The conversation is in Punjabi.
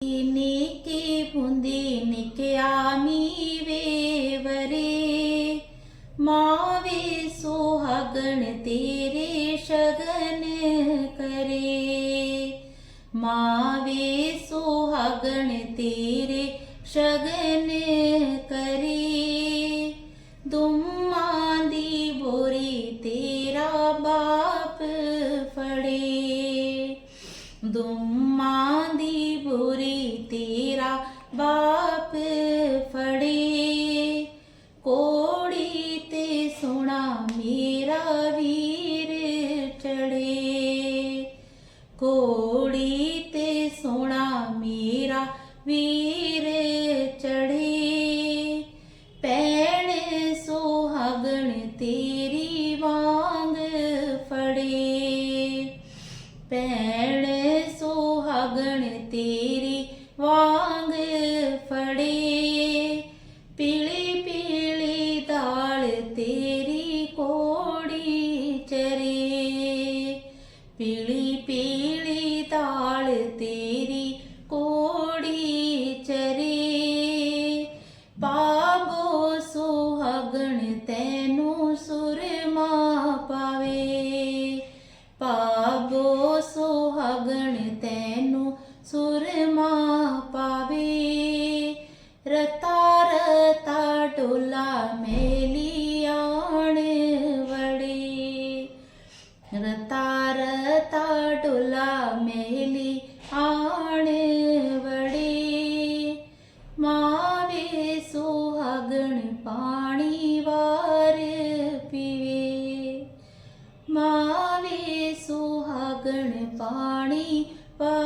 నీకి పుంది నిక్యామి వేవరే మావే సోహగణ తేరే శగన करे మావే సోహగణ తేరే శగన करे దుమ్మాది బోరి తేరా బాప్ ఫడే దుమ్మా ਵੀਰ ਚੜੇ। ਕੋੜੀ ਤੇ ਸੋਣਾ ਮੇਰਾ ਵੀਰ ਚੜੇ। ਪੈਣ ਸੁਹਾਗਣ ਤੇਰੀ ਵਾਂਗ ਫੜੇ। ਪੈਣ ਸੁਹਾਗਣ ਤੇਰੀ ਵਾਂਗ ਫੜੇ। ਪੀਲੀ ਪੀਲੀ ਦਾਲ ਤੇਰੀ ਤੈਨੂੰ ਸੁਰਮਾ ਪਾਵੇ। ਪਾਵੋ ਸੁਹਾਗਣ ਤੈਨੂੰ ਸੁਰਮਾ ਪਾਵੇ। ਰਤਾ ਰਤਾ ਡੋਲਾ ਮੇਲੀ ਆਣ ਵੜੀ। ਰਤਾ ਰਤਾ ਡੋਲਾ ਮੇਲੀ ਆਣ ਵੜੇ। ਮਾਵੇ સાગણ પાણી વાર પીવે. માવે સુહાગણ પાણી વાર